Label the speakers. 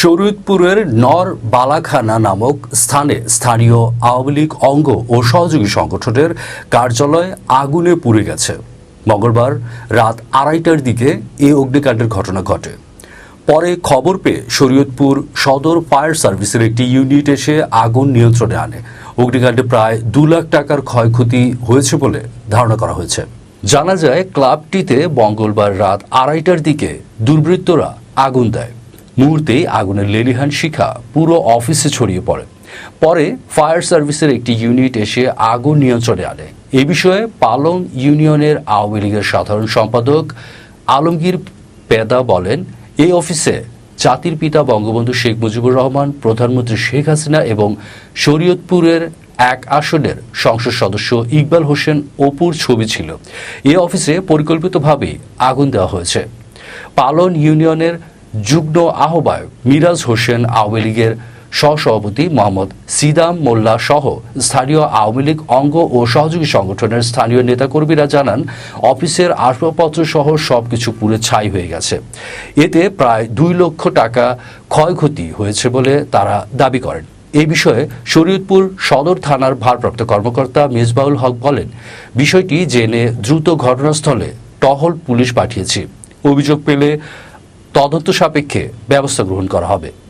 Speaker 1: শরীয়তপুরের নর বালাখানা নামক স্থানে স্থানীয় আওয়ামী লীগ অঙ্গ ও সহযোগী সংগঠনের কার্যালয় আগুনে পুড়ে গেছে। মঙ্গলবার রাত আড়াইটার দিকে এই অগ্নিকাণ্ডের ঘটনা ঘটে। পরে খবর পেয়ে শরীয়তপুর সদর ফায়ার সার্ভিসের একটি ইউনিট এসে আগুন নিয়ন্ত্রণে আনে। অগ্নিকাণ্ডে প্রায় দু লাখ টাকার ক্ষয়ক্ষতি হয়েছে বলে ধারণা করা হয়েছে। জানা যায়, ক্লাবটিতে মঙ্গলবার রাত আড়াইটার দিকে দুর্বৃত্তরা আগুন দেয়। মুহূর্তেই আগুনের লেলিহান শিখা পুরো অফিসে ছড়িয়ে পড়ে। পরে ফায়ার সার্ভিসের একটি ইউনিট এসে আগুন নিয়ন্ত্রণে আনে। এ বিষয়ে পালং ইউনিয়নের আওয়ামী লীগের সাধারণ সম্পাদক আলমগীর পেদা বলেন এই অফিসে জাতির পিতা বঙ্গবন্ধু শেখ মুজিবুর রহমান, প্রধানমন্ত্রী শেখ হাসিনা এবং শরীয়তপুরের এক আসনের সংসদ সদস্য ইকবাল হোসেন অপুর ছবি ছিল। এই অফিসে পরিকল্পিতভাবেই আগুন দেওয়া হয়েছে। পালন ইউনিয়নের যুগ্ম আহ্বায়ক মিরাজ হোসেন আওয়ামী লীগের সহসভাপতি মোহাম্মদ সিদাম মোল্লা সহ স্থানীয় আওয়ামী লীগ অঙ্গ ও সহযোগী সংগঠনের স্থানীয় নেতাকর্মীরা জানান, অফিসের আসবাবপত্র সহ সবকিছু পুরো ছাই হয়ে গেছে। এতে প্রায় দুই লক্ষ টাকা ক্ষয়ক্ষতি হয়েছে বলে তারা দাবি করেন। এই বিষয়ে শরীয়তপুর সদর থানার ভারপ্রাপ্ত কর্মকর্তা মেজবাউল হক বলেন, বিষয়টি জেনে দ্রুত ঘটনাস্থলে টহল পুলিশ পাঠিয়েছি। অভিযোগ পেলে তদন্ত সাপেক্ষে ব্যবস্থা গ্রহণ করা হবে।